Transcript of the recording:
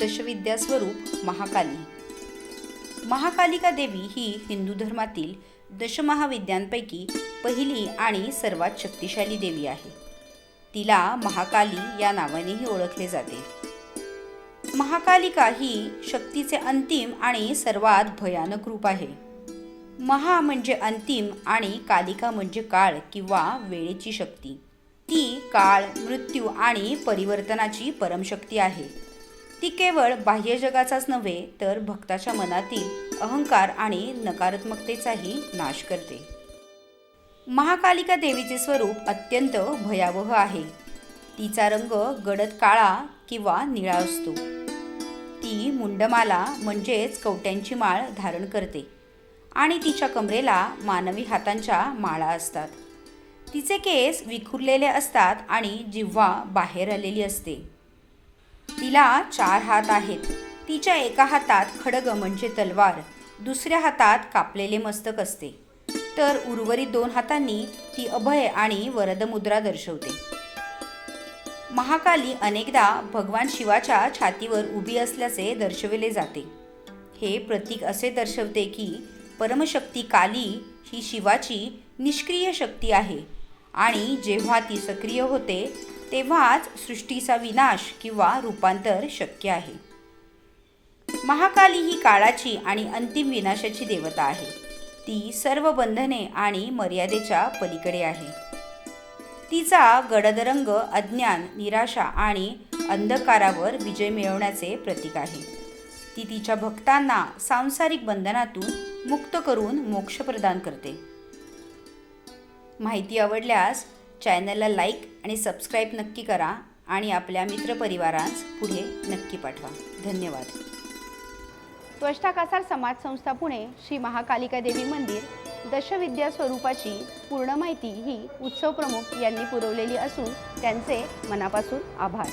दशविद्या स्वरूप महाकाली. महाकालिका देवी ही हिंदू धर्मातील दशमहाविद्यांपैकी पहिली आणि सर्वात शक्तिशाली देवी आहे. तिला महाकाली या नावानेही ओळखले जाते. महाकालिका ही शक्तीचे अंतिम आणि सर्वात भयानक रूप आहे. महा म्हणजे अंतिम आणि कालिका म्हणजे काळ किंवा वेळेची शक्ती. ती काळ मृत्यू आणि परिवर्तनाची परमशक्ती आहे. ती केवळ बाह्य जगाचाच नव्हे तर भक्ताच्या मनातील अहंकार आणि नकारात्मकतेचाही नाश करते. महाकालिका देवीचे स्वरूप अत्यंत भयावह आहे. तिचा रंग गडद काळा किंवा निळा असतो. ती मुंडमाला म्हणजेच कवट्यांची माळ धारण करते आणि तिच्या कमरेला मानवी हातांच्या माळा असतात. तिचे केस विखुरलेले असतात आणि जिव्हा बाहेर आलेली असते. तिला चार हात आहेत. तिच्या एका हातात खडग म्हणजे तलवार दुसऱ्या हातात कापलेले मस्तक असते. तर उर्वरित दोन हातांनी ती अभय आणि वरदमुद्रा दर्शवते. महाकाली अनेकदा भगवान शिवाच्या छातीवर उभी असल्याचे दर्शविले जाते. हे प्रतीक असे दर्शवते की परमशक्ती काली ही शिवाची निष्क्रिय शक्ती आहे आणि जेव्हा ती सक्रिय होते तेव्हाच सृष्टीचा विनाश किंवा रूपांतर शक्य आहे. महाकाली ही काळाची आणि अंतिम विनाशाची देवता आहे. ती सर्व बंधने आणि मर्यादेच्या पलीकडे आहे. तिचा गडद रंग अज्ञान निराशा आणि अंधकारावर विजय मिळवण्याचे प्रतीक आहे. ती तिच्या भक्तांना सांसारिक बंधनातून मुक्त करून मोक्ष प्रदान करते. माहिती आवडल्यास चॅनलला लाईक आणि सबस्क्राईब नक्की करा आणि आपल्या मित्रपरिवारांस पुढे नक्की पाठवा. धन्यवाद. त्वष्टा कासार समाज संस्था पुणे श्री महाकालिका देवी मंदिर दशविद्या स्वरूपाची पूर्ण माहिती ही उत्सव प्रमुख यांनी पुरवलेली असून त्यांचे मनापासून आभार.